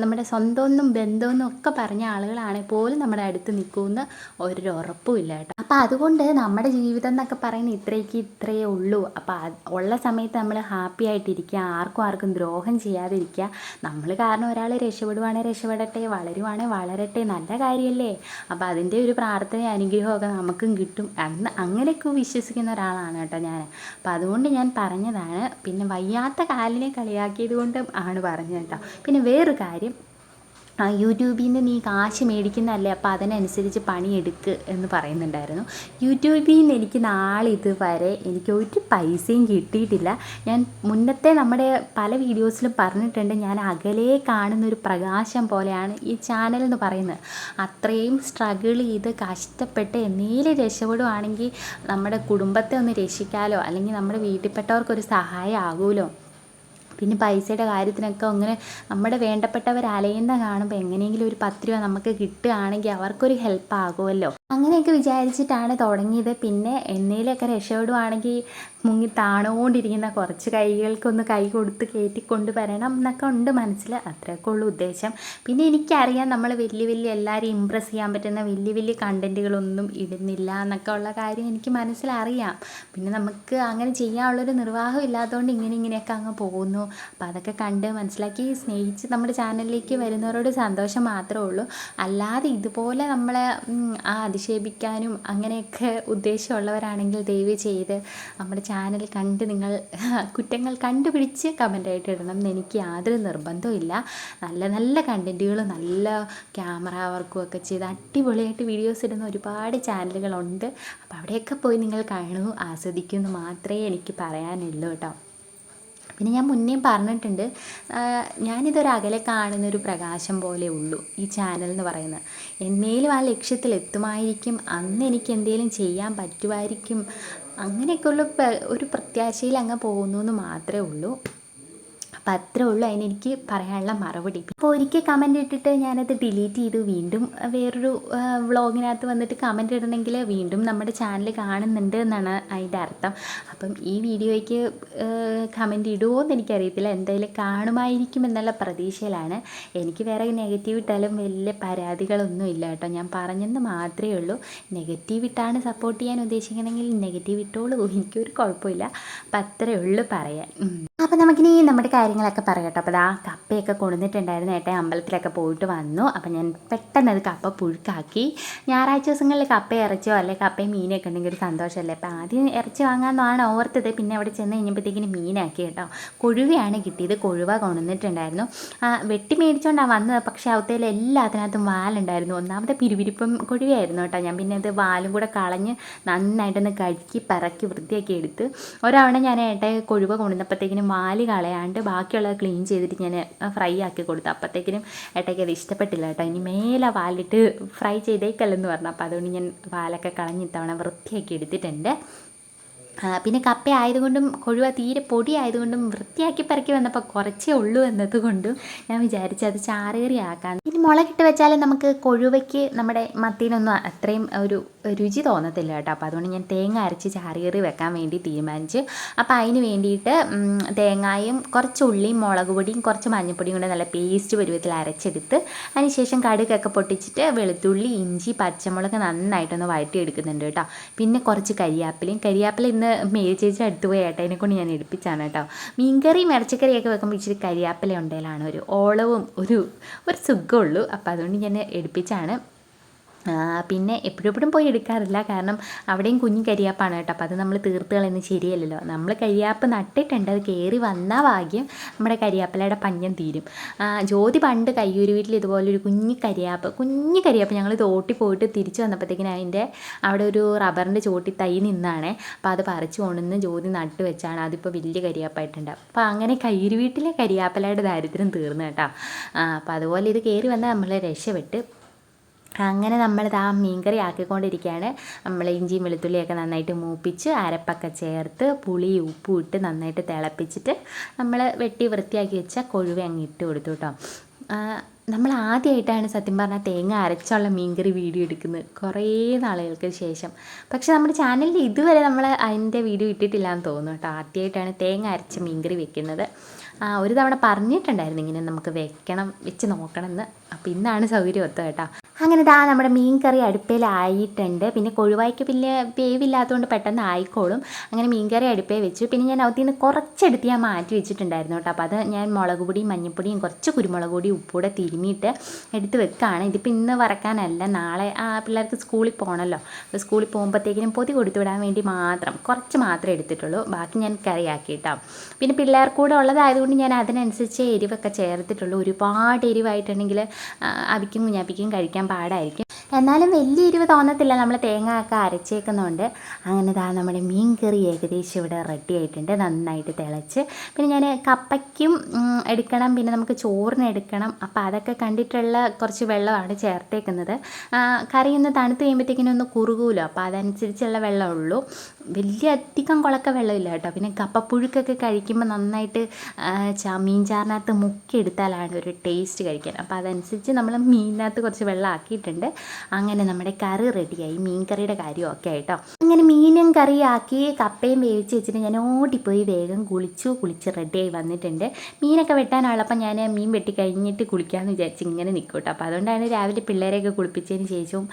നമ്മുടെ സ്വന്തമൊന്നും ബന്ധമൊന്നും ഒക്കെ പറഞ്ഞ ആളുകളാണെങ്കിൽ പോലും നമ്മുടെ അടുത്ത് നിൽക്കുമെന്ന് ഒരു ഉറപ്പും ഇല്ല കേട്ടോ. അപ്പോൾ അതുകൊണ്ട് നമ്മുടെ ജീവിതം എന്നൊക്കെ പറയുന്നത് ഇത്രയ്ക്ക് ഇത്രയേ ഉള്ളൂ. അപ്പോൾ ഉള്ള സമയത്ത് നമ്മൾ ഹാപ്പി ആയിട്ടിരിക്കുക ആർക്കും ആർക്കും ദ്രോഹം ചെയ്യാതിരിക്കുക. നമ്മൾ കാരണം ഒരാൾ രക്ഷപ്പെടുവാണെങ്കിൽ രക്ഷപ്പെടട്ടെ വളരുവാണെങ്കിൽ വളരട്ടെ നല്ല കാര്യമല്ലേ അപ്പോൾ അതിന്റെ ഒരു പ്രാർത്ഥന അനുഗ്രഹമൊക്കെ നമുക്കും കിട്ടും. അന്ന് അങ്ങനെയൊക്കെ വിശ്വസിക്കുന്ന ഒരാളാണ് കേട്ടോ ഞാൻ അപ്പോൾ അതുകൊണ്ട് ഞാൻ പറഞ്ഞതാണ് പിന്നെ വയ്യാത്ത കാലിനെ കളിയാക്കിയത് കൊണ്ടും ആണ് പറഞ്ഞത് കേട്ടോ. പിന്നെ വേറൊരു കാര്യം യൂട്യൂബിൽ നിന്ന് നീ കാശ് മേടിക്കുന്നതല്ലേ അപ്പോൾ അതിനനുസരിച്ച് പണിയെടുക്ക് എന്ന് പറയുന്നുണ്ടായിരുന്നു. യൂട്യൂബിൽ നിന്ന് എനിക്ക് നാളെ ഇതുവരെ എനിക്ക് ഒരു പൈസയും കിട്ടിയിട്ടില്ല. ഞാൻ മുന്നത്തെ നമ്മുടെ പല വീഡിയോസിലും പറഞ്ഞിട്ടുണ്ട് ഞാൻ അകലെ കാണുന്ന ഒരു പ്രകാശം പോലെയാണ് ഈ ചാനൽ എന്ന് പറയുന്നത്. അത്രയും സ്ട്രഗിൾ ചെയ്ത് കഷ്ടപ്പെട്ട് എന്നേലും രക്ഷപ്പെടുവാണെങ്കിൽ നമ്മുടെ കുടുംബത്തെ ഒന്ന് രക്ഷിക്കാലോ അല്ലെങ്കിൽ നമ്മുടെ വീട്ടിൽപ്പെട്ടവർക്കൊരു സഹായം ആകുമല്ലോ. പിന്നെ പൈസയുടെ കാര്യത്തിനൊക്കെ അങ്ങനെ നമ്മുടെ വേണ്ടപ്പെട്ടവർ അലയുന്ന കാണുമ്പോൾ എങ്ങനെയെങ്കിലും ഒരു പത്ത് രൂപ നമുക്ക് കിട്ടുകയാണെങ്കിൽ അവർക്കൊരു ഹെൽപ്പ് ആകുമല്ലോ. അങ്ങനെയൊക്കെ വിചാരിച്ചിട്ടാണ് തുടങ്ങിയത്. പിന്നെ എന്നേലൊക്കെ രക്ഷപ്പെടുവാണെങ്കിൽ മുങ്ങി താണുകൊണ്ടിരിക്കുന്ന കുറച്ച് കൈകൾക്കൊന്ന് കൈ കൊടുത്ത് കയറ്റിക്കൊണ്ട് വരണം എന്നൊക്കെ ഉണ്ട് മനസ്സിൽ. അത്രയൊക്കെ ഉള്ളൂ ഉദ്ദേശം. പിന്നെ എനിക്കറിയാം നമ്മൾ വലിയ വലിയ എല്ലാവരെയും ഇമ്പ്രസ് ചെയ്യാൻ പറ്റുന്ന വലിയ വലിയ കണ്ടന്റുകളൊന്നും ഇടുന്നില്ല എന്നൊക്കെ ഉള്ള കാര്യം എനിക്ക് മനസ്സിലറിയാം പിന്നെ നമുക്ക് അങ്ങനെ ചെയ്യാനുള്ളൊരു നിർവാഹം ഇല്ലാത്തതുകൊണ്ട് ഇങ്ങനെ ഇങ്ങനെയൊക്കെ അങ്ങ് പോകുന്നു. അപ്പോൾ അതൊക്കെ കണ്ട് മനസ്സിലാക്കി സ്നേഹിച്ച് നമ്മുടെ ചാനലിലേക്ക് വരുന്നവരോട് സന്തോഷം മാത്രമേ ഉള്ളൂ. അല്ലാതെ ഇതുപോലെ നമ്മളെ അധിക്ഷേപിക്കാനും അങ്ങനെയൊക്കെ ഉദ്ദേശമുള്ളവരാണെങ്കിൽ ദയവ് ചെയ്ത് നമ്മുടെ ചാനൽ കണ്ട് നിങ്ങൾ കുറ്റങ്ങൾ കണ്ടുപിടിച്ച് കമന്റായിട്ട് ഇടണം എന്ന് എനിക്ക് യാതൊരു നിർബന്ധവും നല്ല നല്ല കണ്ടന്റുകൾ നല്ല ക്യാമറ വർക്കും ഒക്കെ ചെയ്ത് അടിപൊളിയായിട്ട് വീഡിയോസ് ഇടുന്ന ഒരുപാട് ചാനലുകളുണ്ട്. അപ്പോൾ അവിടെയൊക്കെ പോയി നിങ്ങൾ കാണൂ ആസ്വദിക്കൂ എന്ന് മാത്രമേ എനിക്ക് പറയാനുള്ളൂ കേട്ടോ. പിന്നെ ഞാൻ മുന്നേ പറഞ്ഞിട്ടുണ്ട് ഞാനിതൊരു അകലെ കാണുന്ന ഒരു പ്രകാശം പോലെ ഉള്ളൂ ഈ ചാനൽ എന്ന് പറയുന്നത്. എന്നേലും ആ ലക്ഷ്യത്തിൽ എത്തുമായിരിക്കും അന്ന് എനിക്ക് എന്തെങ്കിലും ചെയ്യാൻ പറ്റുമായിരിക്കും അങ്ങനെയൊക്കെയുള്ള ഒരു പ്രത്യാശയിൽ അങ്ങ് പോകുന്നു എന്ന് മാത്രമേ ഉള്ളൂ. അപ്പം അത്രേ ഉള്ളൂ അതിനെനിക്ക് പറയാനുള്ള മറുപടി. അപ്പോൾ ഒരിക്കൽ കമന്റ് ഇട്ടിട്ട് ഞാനത് ഡിലീറ്റ് ചെയ്തു. വീണ്ടും വേറൊരു വ്ളോഗിനകത്ത് വന്നിട്ട് കമന്റ് ഇടണമെങ്കിൽ വീണ്ടും നമ്മുടെ ചാനൽ കാണുന്നുണ്ട് എന്നാണ് അതിന്റെ അർത്ഥം. അപ്പം ഈ വീഡിയോയ്ക്ക് കമന്റ് ഇടുമോ എന്ന് എനിക്കറിയത്തില്ല. എന്തായാലും കാണുമായിരിക്കും എന്നുള്ള പ്രതീക്ഷയിലാണ്. എനിക്ക് വേറെ നെഗറ്റീവ് ഇട്ടാലും വലിയ പരാതികളൊന്നും ഇല്ല കേട്ടോ. ഞാൻ പറഞ്ഞെന്ന് മാത്രമേ ഉള്ളൂ. നെഗറ്റീവ് ഇട്ടാണ് സപ്പോർട്ട് ചെയ്യാൻ ഉദ്ദേശിക്കണമെങ്കിൽ നെഗറ്റീവ് ഇട്ടോളൂ. എനിക്കൊരു കുഴപ്പമില്ല. അപ്പം അത്രേ ഉള്ളൂ പറയാൻ. ഉം. അപ്പം നമുക്കിനി നമ്മുടെ കാര്യങ്ങളൊക്കെ പറയട്ടോ. അപ്പോൾ ആ കപ്പയൊക്കെ കൊണ്ടുവന്നിട്ടുണ്ടായിരുന്നു. ഏട്ടൻ അമ്പലത്തിലൊക്കെ പോയിട്ട് വന്നു. അപ്പോൾ ഞാൻ പെട്ടെന്ന് അത് കപ്പ പുഴുക്കാക്കി. ഞായറാഴ്ച ദിവസങ്ങളിൽ കപ്പ ഇറച്ചിയോ അല്ലെങ്കിൽ കപ്പയും മീനൊക്കെ ഉണ്ടെങ്കിൽ ഒരു സന്തോഷമല്ലേ? അപ്പോൾ ആദ്യം ഇറച്ചി വാങ്ങാമെന്നാണ് ഓർത്തത്. പിന്നെ അവിടെ ചെന്ന് കഴിഞ്ഞപ്പോഴത്തേക്കിന് മീനാക്കി കേട്ടോ. കൊഴുവയാണ് കിട്ടിയത്. കൊഴുവ കൊണ്ടുവന്നിട്ടുണ്ടായിരുന്നു. വെട്ടി മേടിച്ചുകൊണ്ടാണ് വന്നത്. പക്ഷേ അവത്തേൽ എല്ലാത്തിനകത്തും വാലുണ്ടായിരുന്നു. ഒന്നാമത്തെ പിരിവിരിപ്പം കൊഴുവയായിരുന്നു കേട്ടോ. ഞാൻ പിന്നെ അത് വാലും കൂടെ കളഞ്ഞ് നന്നായിട്ടൊന്ന് കഴുകി പറക്കി വൃത്തിയാക്കി എടുത്ത് ഒരവണ ഞാൻ ഏട്ട കൊഴുവ കൊണ്ടുവന്നപ്പോഴത്തേക്കിനും വാൽ കളയാണ്ട് ബാക്കിയുള്ളത് ക്ലീൻ ചെയ്തിട്ട് ഞാൻ ഫ്രൈ ആക്കി കൊടുത്തു. അപ്പോഴത്തേക്കിനും ഏട്ടയ്ക്ക് അത് ഇഷ്ടപ്പെട്ടില്ല കേട്ടോ. ഇനി മേലെ വാലിട്ട് ഫ്രൈ ചെയ്തേക്കല്ലെന്ന് പറഞ്ഞു. അപ്പോൾ അതുകൊണ്ട് ഞാൻ വാലൊക്കെ കളഞ്ഞ് ഇത്തവണ വൃത്തിയാക്കി എടുത്തിട്ടുണ്ട്. പിന്നെ കപ്പ ആയതുകൊണ്ടും കൊഴുവ തീരെ പൊടി ആയതുകൊണ്ടും വൃത്തിയാക്കി പെറുക്കി വന്നപ്പോൾ കുറച്ചേ ഉള്ളൂ എന്നതുകൊണ്ടും ഞാൻ വിചാരിച്ചു അത് ചാറുകറി ആക്കാൻ. ഇനി മുളകിട്ട് വെച്ചാൽ നമുക്ക് കൊഴുവയ്ക്ക് നമ്മുടെ മത്തിനൊന്നും അത്രയും ഒരു രുചി തോന്നത്തില്ല കേട്ടോ. അപ്പോൾ അതുകൊണ്ട് ഞാൻ തേങ്ങ അരച്ച് ചാറുകറി വെക്കാൻ വേണ്ടി തീരുമാനിച്ചു. അപ്പോൾ അതിന് വേണ്ടിയിട്ട് തേങ്ങായും കുറച്ച് ഉള്ളിയും മുളക് പൊടിയും കുറച്ച് മഞ്ഞൾപ്പൊടിയും കൂടെ നല്ല പേസ്റ്റ് പരുവത്തിൽ അരച്ചെടുത്ത് അതിനുശേഷം കടുകൊക്കെ പൊട്ടിച്ചിട്ട് വെളുത്തുള്ളി ഇഞ്ചി പച്ചമുളക് നന്നായിട്ടൊന്ന് വഴറ്റി എടുക്കുന്നുണ്ട് കേട്ടോ. പിന്നെ കുറച്ച് കരിയാപ്പിലയും കരിയാപ്പില ഇന്ന് മേരി ചേച്ചി അടുത്ത് പോയി ഏട്ടനെ കൊണ്ട് ഞാൻ എടുപ്പിച്ചാണ് കേട്ടോ. മീൻകറിയും ഇറച്ചിക്കറിയൊക്കെ വെക്കുമ്പോൾ ഇച്ചിരി കരിയാപ്പില ഉണ്ടേലാണ് ഒരു ഓളവും ഒരു ഒരു സുഖമുള്ളൂ അപ്പോൾ അതുകൊണ്ട് ഞാൻ എടുപ്പിച്ചാണ്. പിന്നെ എപ്പോഴും പോയി എടുക്കാറില്ല. കാരണം അവിടെയും കുഞ്ഞു കരിയാപ്പാണ് കേട്ടോ. അപ്പോൾ അത് നമ്മൾ തീർത്ത് കളയുന്നത് ശരിയല്ലല്ലോ. നമ്മൾ കരിയാപ്പ് നട്ടിട്ടുണ്ട്. അത് കയറി വന്നാൽ ഭാഗ്യം നമ്മുടെ കരിയാപ്പിലയുടെ പഞ്ഞം തീരും. ജ്യോതി പണ്ട് കയ്യൂർ വീട്ടിൽ ഇതുപോലൊരു കുഞ്ഞു കരിയാപ്പ് കുഞ്ഞു കരിയാപ്പ് ഞങ്ങൾ തോട്ടി പോയിട്ട് തിരിച്ചു വന്നപ്പോഴത്തേക്കിന് അതിന്റെ അവിടെ ഒരു റബ്ബറിന്റെ ചോട്ടി തൈ നിന്നാണ്. അപ്പോൾ അത് പറിച്ചു കൊണ്ടുവന്ന് ജ്യോതി നട്ട് വെച്ചാണ്. അതിപ്പോൾ വലിയ കരിയാപ്പായിട്ടുണ്ട്. അപ്പോൾ അങ്ങനെ കയ്യൂര് വീട്ടിലെ കരിയാപ്പിലയുടെ ദാരിദ്ര്യം തീർന്നു കേട്ടോ. അപ്പോൾ അതുപോലെ ഇത് കയറി വന്നാൽ നമ്മൾ രക്ഷപ്പെട്ട് അങ്ങനെ നമ്മളിത് ആ മീൻകറി ആക്കിക്കൊണ്ടിരിക്കുകയാണ്. നമ്മൾ ഇഞ്ചിയും വെളുത്തുള്ളിയൊക്കെ നന്നായിട്ട് മൂപ്പിച്ച് അരപ്പൊക്കെ ചേർത്ത് പുളി ഉപ്പും ഇട്ട് നന്നായിട്ട് തിളപ്പിച്ചിട്ട് നമ്മൾ വെട്ടി വൃത്തിയാക്കി വെച്ച കൊഴുവ അങ്ങ് ഇട്ട് കൊടുത്തു കേട്ടോ. നമ്മൾ ആദ്യമായിട്ടാണ് സത്യം പറഞ്ഞാൽ തേങ്ങ അരച്ചുള്ള മീൻകറി വീഡിയോ എടുക്കുന്നത് കുറേ നാളുകൾക്ക് ശേഷം. പക്ഷെ നമ്മുടെ ചാനലിൽ ഇതുവരെ നമ്മൾ അതിന്റെ വീഡിയോ ഇട്ടിട്ടില്ല എന്ന് തോന്നുന്നു കേട്ടോ. ആദ്യമായിട്ടാണ് തേങ്ങ അരച്ച മീൻകറി വെക്കുന്നത്. ഒരു തവണ പറഞ്ഞിട്ടുണ്ടായിരുന്നു ഇങ്ങനെ നമുക്ക് വെക്കണം വെച്ച് നോക്കണം എന്ന് അപ്പോൾ ഇന്നാണ് സൗകര്യം ഒത്ത കേട്ടോ. അങ്ങനെ ദാ നമ്മുടെ മീൻ കറി അടുപ്പയിലായിട്ടുണ്ട് പിന്നെ കൊഴുവായ്ക്ക് പിന്നെ വേവില്ലാത്തതുകൊണ്ട് പെട്ടെന്ന് ആയിക്കോളും. അങ്ങനെ മീൻ കറി അടുപ്പേ വെച്ചു. പിന്നെ ഞാൻ അതിൽ നിന്ന് കുറച്ചെടുത്ത് ഞാൻ മാറ്റി വെച്ചിട്ടുണ്ടായിരുന്നു കേട്ടോ. അപ്പോൾ അത് ഞാൻ മുളക് പൊടിയും മഞ്ഞൾപ്പൊടിയും കുറച്ച് കുരുമുളക് പൊടി ഉപ്പൂടെ തിരുമിയിട്ട് എടുത്ത് വെക്കുകയാണ് ഇതിപ്പോൾ ഇന്ന് വറക്കാനല്ല നാളെ ആ പിള്ളേർക്ക് സ്കൂളിൽ പോകണമല്ലോ അപ്പോൾ സ്കൂളിൽ പോകുമ്പോഴത്തേക്കിനും പൊതി കൊടുത്തു വിടാൻ വേണ്ടി മാത്രം കുറച്ച് മാത്രമേ എടുത്തിട്ടുള്ളൂ. ബാക്കി ഞാൻ കറിയാക്കി കേട്ടോ. പിന്നെ പിള്ളേർക്ക് കൂടെ ഉള്ളതായതുകൊണ്ട് ഞാൻ അതിനനുസരിച്ച് എരിവൊക്കെ ചേർത്തിട്ടുള്ളൂ. ഒരുപാട് എരിവായിട്ടുണ്ടെങ്കിൽ അവിക്കും കുഞ്ഞാപ്പിക്കും കഴിക്കാൻ പാടായിരിക്കും. എന്നാലും വലിയ എരിവ് തോന്നത്തില്ല. നമ്മൾ തേങ്ങ ഒക്കെ അരച്ചേക്കുന്നതുകൊണ്ട് അങ്ങനെ ദാ നമ്മുടെ മീൻ കറി ഏകദേശം ഇവിടെ റെഡി ആയിട്ടുണ്ട്. നന്നായിട്ട് തിളച്ച്. പിന്നെ ഞാൻ കപ്പയ്ക്കും എടുക്കണം. പിന്നെ നമുക്ക് ചോറിന് എടുക്കണം. അപ്പോൾ അതൊക്കെ കണ്ടിട്ടുള്ള കുറച്ച് വെള്ളമാണ് ചേർത്തേക്കുന്നത്. കറി ഒന്ന് തണുത്ത് കഴിയുമ്പോഴത്തേക്കിനും ഒന്ന് കുറുകൂലോ. അപ്പോൾ അതനുസരിച്ചുള്ള വെള്ളമുള്ളൂ. വലിയ അധികം കുളക്ക വെള്ളമില്ല കേട്ടോ. പിന്നെ കപ്പപ്പുഴുക്കൊക്കെ കഴിക്കുമ്പോൾ നന്നായിട്ട് ആ, ചാ മീൻ ചാറിനകത്ത് മുക്കിയെടുത്താലാണ് ഒരു ടേസ്റ്റ് കഴിക്കാൻ. അപ്പോൾ അതനുസരിച്ച് നമ്മൾ മീനിനകത്ത് കുറച്ച് വെള്ളം ആക്കിയിട്ടുണ്ട്. അങ്ങനെ നമ്മുടെ കറി റെഡിയായി മീൻ കറിയുടെ കാര്യമൊക്കെ ആയിട്ടോ. അങ്ങനെ മീനും കറിയാക്കി കപ്പയും വേവിച്ച് വെച്ചിട്ട് ഞാൻ ഓടിപ്പോയി വേഗം കുളിച്ചു. കുളിച്ച് റെഡിയായി വന്നിട്ടുണ്ട്. മീനൊക്കെ വെട്ടാനുള്ളപ്പോൾ ഞാൻ മീൻ വെട്ടി കഴിഞ്ഞിട്ട് കുളിക്കാമെന്ന് വിചാരിച്ച് ഇങ്ങനെ നിൽക്കും കേട്ടോ അപ്പോൾ അതുകൊണ്ടാണ് രാവിലെ പിള്ളേരെയൊക്കെ കുളിപ്പിച്ചതിന് ശേഷവും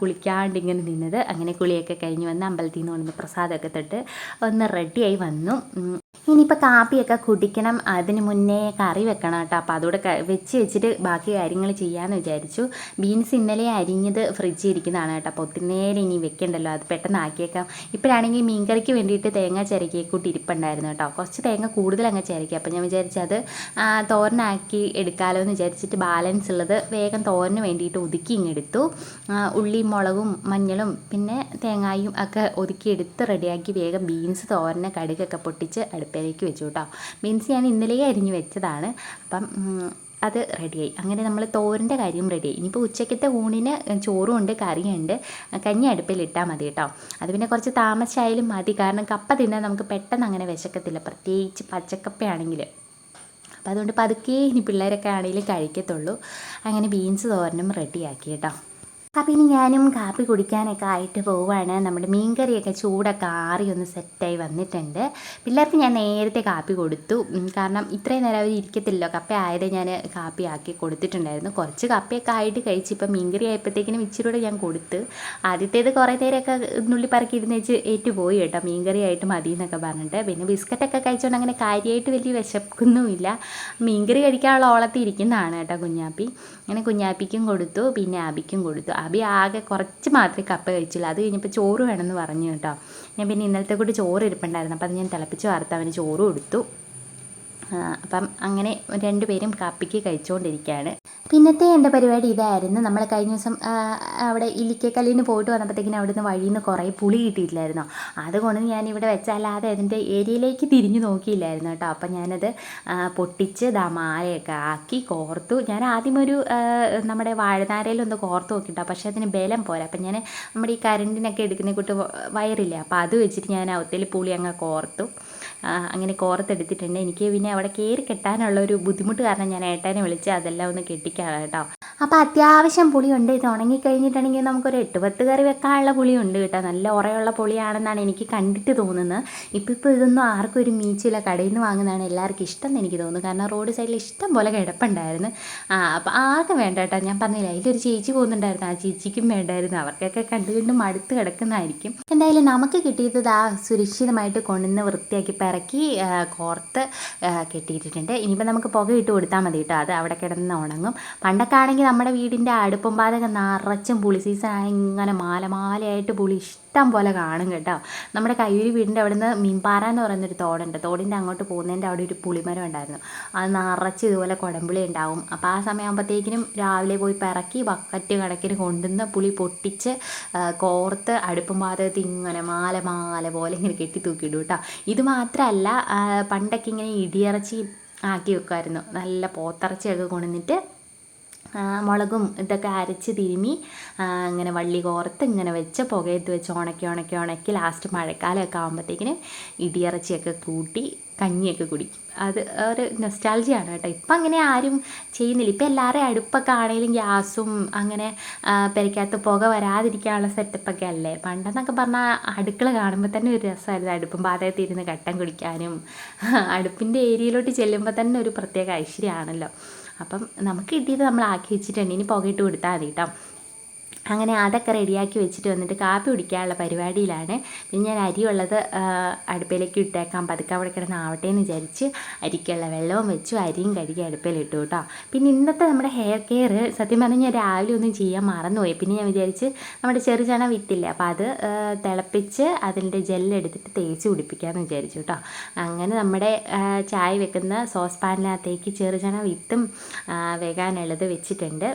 കുളിക്കാണ്ട് ഇങ്ങനെ നിന്നത്. അങ്ങനെ കുളിയൊക്കെ കഴിഞ്ഞ് വന്ന് അമ്പലത്തിൽ നിന്ന് കൊണ്ടുവന്ന് പ്രസാദമൊക്കെ തൊട്ട് ഒന്ന് റെഡിയായി വന്നു. ഇനിയിപ്പോൾ കാപ്പിയൊക്കെ കുടിക്കണം അതിന് മുന്നേ കറി വെക്കണം കേട്ടോ. അപ്പോൾ അതോടെ വെച്ച് വെച്ചിട്ട് ബാക്കി കാര്യങ്ങൾ ചെയ്യാമെന്ന് വിചാരിച്ചു. ബീൻസ് ഇന്നലെ അരിഞ്ഞത് ഫ്രിഡ്ജിൽ ഇരിക്കുന്നതാണ് കേട്ടോ. അപ്പോൾ ഒത്തിരി നേരം ഇനി വെക്കണ്ടല്ലോ. അത് പെട്ടെന്ന് ആക്കിയേക്കാം. ഇപ്പോഴാണെങ്കിൽ മീൻകറിക്ക് വേണ്ടിയിട്ട് തേങ്ങ ചിരക്കി കൂട്ടി ഇരിപ്പുണ്ടായിരുന്നു കേട്ടോ. കുറച്ച് തേങ്ങ കൂടുതൽ അങ്ങ് ചിരക്കി അപ്പോൾ ഞാൻ വിചാരിച്ചത് തോരനാക്കി എടുക്കാമല്ലോ എന്ന് വിചാരിച്ചിട്ട് ബാലൻസ് ഉള്ളത് വേഗം തോരന് വേണ്ടിയിട്ട് ഒതുക്കി ഇങ്ങെടുത്തു ആ, ഉള്ളിയും മുളകും മഞ്ഞളും പിന്നെ തേങ്ങായും ഒക്കെ ഒതുക്കിയെടുത്ത് റെഡിയാക്കി വേഗം ബീൻസ് തോരനെ കടുകൊക്കെ പൊട്ടിച്ച് അടുപ്പിലേക്ക് വെച്ചു കേട്ടോ. മീൻസ് ഞാൻ ഇന്നലെ അരിഞ്ഞു വെച്ചതാണ്. അപ്പം അത് റെഡിയായി അങ്ങനെ നമ്മൾ തോരന്റെ കാര്യം റെഡിയായി ഇനിയിപ്പോൾ ഉച്ചക്കത്തെ ഊണിന് ചോറും ഉണ്ട് കറിയുണ്ട്. കഞ്ഞി അടുപ്പിൽ ഇട്ടാൽ മതി കേട്ടോ. അത് പിന്നെ കുറച്ച് താമസിച്ചായാലും മതി. കാരണം കപ്പ തിന്നാൽ നമുക്ക് പെട്ടെന്ന് അങ്ങനെ വിശക്കത്തില്ല. പ്രത്യേകിച്ച് പച്ചക്കപ്പയാണെങ്കിൽ അപ്പോൾ അതുകൊണ്ട് പതുക്കെ ഇനി പിള്ളേരൊക്കെ ആണെങ്കിലും കഴിക്കത്തുള്ളൂ. അങ്ങനെ ബീൻസ് തോരനും റെഡിയാക്കി കേട്ടോ. അപ്പോൾ ഇനി ഞാനും കാപ്പി കുടിക്കാനൊക്കെ ആയിട്ട് പോവുകയാണ് നമ്മുടെ മീൻകറിയൊക്കെ ചൂടൊക്കെ ആറി ഒന്ന് സെറ്റായി വന്നിട്ടുണ്ട്. പിള്ളേർക്ക് ഞാൻ നേരത്തെ കാപ്പി കൊടുത്തു. കാരണം ഇത്രയും നേരം അവർ ഇരിക്കത്തില്ലല്ലോ. കപ്പ ആയത് ഞാൻ കാപ്പി ആക്കി കൊടുത്തിട്ടുണ്ടായിരുന്നു. കുറച്ച് കപ്പയൊക്കെ ആയിട്ട് കഴിച്ച് ഇപ്പം മീൻകറി ആയപ്പോഴത്തേക്കിനും ഇച്ചിരി കൂടെ ഞാൻ കൊടുത്ത്. ആദ്യത്തേത് കുറേ നേരമൊക്കെ നുള്ളി പറക്കി ഇരുന്ന് വെച്ച് ഏറ്റുപോയി കേട്ടോ. മീൻകറി ആയിട്ട് മതി എന്നൊക്കെ പറഞ്ഞിട്ട്. പിന്നെ ബിസ്ക്കറ്റൊക്കെ കഴിച്ചുകൊണ്ട് അങ്ങനെ കാര്യമായിട്ട് വലിയ വിശപ്പൊന്നുമില്ല. മീൻകറി കഴിക്കാനുള്ള ഓളത്തിൽ ഇരിക്കുന്നതാണ് കേട്ടോ കുഞ്ഞാപ്പി. അങ്ങനെ കുഞ്ഞാപ്പിക്കും കൊടുത്തു. പിന്നെ അബിക്കും കൊടുത്തു. അബി ആകെ കുറച്ച് മാത്രമേ കപ്പ കഴിച്ചുള്ളൂ. അത് കഴിഞ്ഞപ്പോൾ ചോറ് വേണമെന്ന് പറഞ്ഞു കേട്ടോ. ഞാൻ പിന്നെ ഇന്നലത്തെ കൂടി ചോറ് ഇരിപ്പുണ്ടായിരുന്നു. അപ്പം അത് ഞാൻ തിളപ്പിച്ച് വാർത്ത് അവന് ചോറ് കൊടുത്തു. അപ്പം അങ്ങനെ രണ്ടുപേരും കാപ്പിക്ക് കഴിച്ചുകൊണ്ടിരിക്കുകയാണ് പിന്നത്തെ എന്റെ പരിപാടി ഇതായിരുന്നു. നമ്മൾ കഴിഞ്ഞ ദിവസം അവിടെ ഇല്ലിക്കക്കല്ലിന് പോയിട്ട് വന്നപ്പോഴത്തേക്കിനും അവിടെ നിന്ന് വഴിയിൽ നിന്ന് കുറേ പുളി കിട്ടിയിട്ടില്ലായിരുന്നു? അതുകൊണ്ട് ഞാൻ ഇവിടെ വെച്ചല്ലാതെ അതിന്റെ ഏരിയയിലേക്ക് തിരിഞ്ഞു നോക്കിയില്ലായിരുന്നു കേട്ടോ. അപ്പം ഞാനത് പൊട്ടിച്ച് ദാ മാലയൊക്കെ ആക്കി കോർത്തു. ഞാൻ ആദ്യം ഒരു നമ്മുടെ വാഴനാരയിലൊന്ന് കോർത്ത് നോക്കിട്ടോ പക്ഷേ അതിന് ബലം പോരാ. അപ്പം ഞാൻ നമ്മുടെ ഈ കരണ്ടിനൊക്കെ എടുക്കുന്ന കൂട്ട് വയറില്ല അപ്പോൾ അത് വെച്ചിട്ട് ഞാൻ ഒത്തിരി പുളി അങ്ങ് കോർത്തു. അങ്ങനെ കോർത്തെടുത്തിട്ടുണ്ട്. എനിക്ക് പിന്നെ അവിടെ കയറി കെട്ടാനുള്ള ഒരു ബുദ്ധിമുട്ട് കാരണം ഞാൻ ഏട്ടനെ വിളിച്ച് അതെല്ലാം ഒന്ന് കെട്ടിക്കാണ് കേട്ടോ. അപ്പോൾ അത്യാവശ്യം പുളിയുണ്ട്. ഇത് ഉണങ്ങിക്കഴിഞ്ഞിട്ടുണ്ടെങ്കിൽ നമുക്കൊരു എട്ട് പത്ത് കറി വെക്കാനുള്ള പുളിയുണ്ട് കേട്ടോ. നല്ല ഉറയുള്ള പുളിയാണെന്നാണ് എനിക്ക് കണ്ടിട്ട് തോന്നുന്നത്. ഇപ്പം ഇപ്പോൾ ഇതൊന്നും ആർക്കും ഒരു മീച്ചില്ല. കടയിൽ നിന്ന് വാങ്ങുന്നതാണ് എല്ലാവർക്കും ഇഷ്ടം എന്ന് എനിക്ക് തോന്നുന്നു. കാരണം റോഡ് സൈഡിൽ ഇഷ്ടം പോലെ കിടപ്പുണ്ടായിരുന്നു. ആ അപ്പോൾ ആകെ വേണ്ട കേട്ടോ. ഞാൻ പറഞ്ഞില്ല അതിലൊരു ചേച്ചി പോകുന്നുണ്ടായിരുന്നു. ആ ചേച്ചിക്കും വേണ്ടായിരുന്നു. അവർക്കൊക്കെ കണ്ടു കണ്ട് മടുത്ത് കിടക്കുന്നതായിരിക്കും. എന്തായാലും നമുക്ക് കിട്ടിയത് ആ സുരക്ഷിതമായിട്ട് കൊണ്ടുവന്ന് വൃത്തിയാക്കി പിറക്കി കോർത്ത് കെട്ടിയിട്ടിട്ടുണ്ട് ഇനിയിപ്പോൾ നമുക്ക് പുക ഇട്ട് കൊടുത്താൽ മതി കേട്ടോ. അത് അവിടെ കിടന്ന് ഉണങ്ങും. പണ്ടൊക്കെ ആണെങ്കിൽ നമ്മുടെ വീടിന്റെ അടുപ്പം പാതകം നിറച്ചും പുളി. സീസൺ ഇങ്ങനെ മാല മാലയായിട്ട് പുളി ഇഷ്ടം. പോലെ കാണും കേട്ടോ. നമ്മുടെ കയ്യൂരി വീടിന്റെ അവിടെ നിന്ന് മീൻപാറ എന്ന് പറയുന്നൊരു തോടുണ്ട്. തോടിന്റെ അങ്ങോട്ട് പോകുന്നതിന്റെ അവിടെ ഒരു പുളിമരം ഉണ്ടായിരുന്നു. അത് നിറച്ച് ഇതുപോലെ കുടമ്പുളി ഉണ്ടാവും. അപ്പോൾ ആ സമയമാകുമ്പോഴത്തേക്കിനും രാവിലെ പോയി പിറക്കി ബക്കറ്റ് കണക്കിന് കൊണ്ടുവന്ന് പുളി പൊട്ടിച്ച് കോർത്ത് അടുപ്പും പാതകത്ത് ഇങ്ങനെ മാല മാല പോലെ ഇങ്ങനെ കെട്ടി തൂക്കിയിടും കേട്ടോ. ഇത് മാത്രമല്ല പണ്ടൊക്കെ ഇങ്ങനെ ഇടിയിറച്ചി ആക്കി വെക്കുമായിരുന്നു. നല്ല പോത്തിറച്ചിയൊക്കെ കൊണ്ടുവന്നിട്ട് മുളകും ഇതൊക്കെ അരച്ച് തിരുമി ഇങ്ങനെ വള്ളി കോർത്ത് ഇങ്ങനെ വെച്ച് പുകയത്ത് വെച്ച് ഉണക്കി ഉണക്കി ഉണക്കി ലാസ്റ്റ് മഴക്കാലമൊക്കെ ആകുമ്പോഴത്തേക്കിന് ഇടിയിറച്ചിയൊക്കെ കൂട്ടി കഞ്ഞിയൊക്കെ കുടിക്കും. അത് ഒരു നൊസ്റ്റാൾജിയാണ് കേട്ടോ. ഇപ്പം അങ്ങനെ ആരും ചെയ്യുന്നില്ല. ഇപ്പം എല്ലാവരും അടുപ്പൊക്കെ ആണെങ്കിലും ഗ്യാസും അങ്ങനെ പെരയ്ക്കകത്ത് പുക വരാതിരിക്കാനുള്ള സെറ്റപ്പൊക്കെ അല്ലേ? പണ്ടെന്നൊക്കെ പറഞ്ഞാൽ അടുക്കള കാണുമ്പോൾ തന്നെ ഒരു രസമായിരുന്നു. അടുപ്പും പാതകത്ത് ഇരുന്ന് കട്ടൻ കുടിക്കാനും അടുപ്പിന്റെ ഏരിയയിലോട്ട് ചെല്ലുമ്പോൾ തന്നെ ഒരു പ്രത്യേക ഐശ്വര്യമാണല്ലോ. അപ്പം നമുക്ക് കിട്ടിയത് നമ്മൾ ആക്കി വെച്ചിട്ടുണ്ട് ഇനി പുകയിട്ട് കൊടുത്താൽ മതി കേട്ടോ അങ്ങനെ അതൊക്കെ റെഡിയാക്കി വെച്ചിട്ട് വന്നിട്ട് കാപ്പി കുടിക്കാനുള്ള പരിപാടിയിലാണ്. പിന്നെ ഞാൻ അരിയുള്ളത് അടുപ്പിലേക്ക് ഇട്ടേക്കാം. പതുക്കെ അവിടെ കിടന്ന് ആവട്ടെ എന്ന് വിചാരിച്ച് അരിക്കുള്ള വെള്ളവും വെച്ചു അരിയും കഴുകി അടുപ്പിലിട്ടു കേട്ടോ. പിന്നെ ഇന്നത്തെ നമ്മുടെ ഹെയർ കെയർ സത്യം പറഞ്ഞാൽ ഞാൻ രാവിലെ ഒന്നും ചെയ്യാൻ മറന്നുപോയി. പിന്നെ ഞാൻ വിചാരിച്ച് നമ്മുടെ ചെറുചണ വിത്തില്ലേ അപ്പോൾ അത് തിളപ്പിച്ച് അതിന്റെ ജെല്ലെടുത്തിട്ട് തേച്ച് കുടിപ്പിക്കാമെന്ന് വിചാരിച്ചു കേട്ടോ. അങ്ങനെ നമ്മുടെ ചായ വെക്കുന്ന സോസ് പാനിനകത്തേക്ക് ചെറുചണ വിത്തും വെക്കാനുള്ളത് വെച്ചിട്ടുണ്ട്.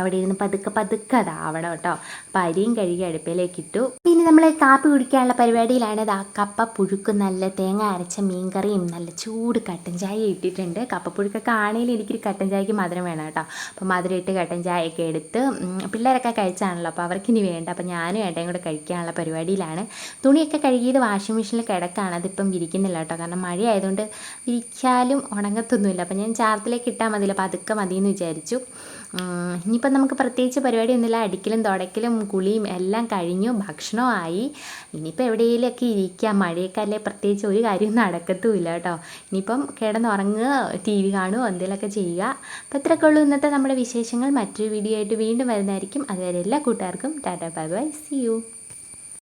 അവിടെ ഇരുന്ന് പതുക്കെ പതുക്കെ അതാവണം കേട്ടോ. അപ്പം അരിയും കഴുകി അടുപ്പിലേക്ക് ഇട്ടു. പിന്നെ നമ്മൾ കാപ്പി കുടിക്കാനുള്ള പരിപാടിയിലാണ് ആ കപ്പ പുഴുക്ക് നല്ല തേങ്ങ അരച്ച മീൻകറിയും നല്ല ചൂട് കട്ടൻ ചായ ഇട്ടിട്ടുണ്ട്. കപ്പ പുഴുക്കൊക്കെ ആണെങ്കിലും എനിക്കൊരു കട്ടൻ ചായക്ക് മധുരം വേണം കേട്ടോ. അപ്പം മധുരം ഇട്ട് കട്ടൻ ചായയൊക്കെ എടുത്ത് പിള്ളേരൊക്കെ കഴിച്ചാണല്ലോ അപ്പോൾ അവർക്ക് ഇനി വേണ്ട. അപ്പോൾ ഞാനും ഏട്ടയും കൂടെ കഴിക്കാനുള്ള പരിപാടിയിലാണ്. തുണിയൊക്കെ കഴുകിയത് വാഷിംഗ് മെഷീനിൽ കിടക്കാണ്. അതിപ്പം വിരിക്കുന്നില്ല കേട്ടോ. കാരണം മഴ ആയതുകൊണ്ട് വിരിച്ചാലും ഉണങ്ങത്തൊന്നുമില്ല. അപ്പോൾ ഞാൻ ചാർത്തിലേക്ക് ഇട്ടാൽ മതിയില്ല. അപ്പോൾ അതൊക്കെ മതിയെന്ന് വിചാരിച്ചു. ഇനിയിപ്പം നമുക്ക് പ്രത്യേകിച്ച് പരിപാടിയൊന്നുമില്ല. അടിക്കലും തുടക്കലും കുളിയും എല്ലാം കഴിഞ്ഞു. ഭക്ഷണവും ആയി. ഇനിയിപ്പോൾ എവിടെയെങ്കിലുമൊക്കെ ഇരിക്കാം. മഴയൊക്കെ പ്രത്യേകിച്ച് ഒരു കാര്യവും നടക്കത്തുമില്ല കേട്ടോ. ഇനിയിപ്പം കിടന്നുറങ്ങുക ടി വി കാണുക എന്തെങ്കിലുമൊക്കെ ചെയ്യുക. അപ്പോൾ ഇത്രയൊക്കെ ഉള്ളൂ ഇന്നത്തെ നമ്മുടെ വിശേഷങ്ങൾ. മറ്റൊരു വീഡിയോ ആയിട്ട് വീണ്ടും വരുന്നതായിരിക്കും. അതുവരെ എല്ലാ കൂട്ടുകാർക്കും tata bye bye. See you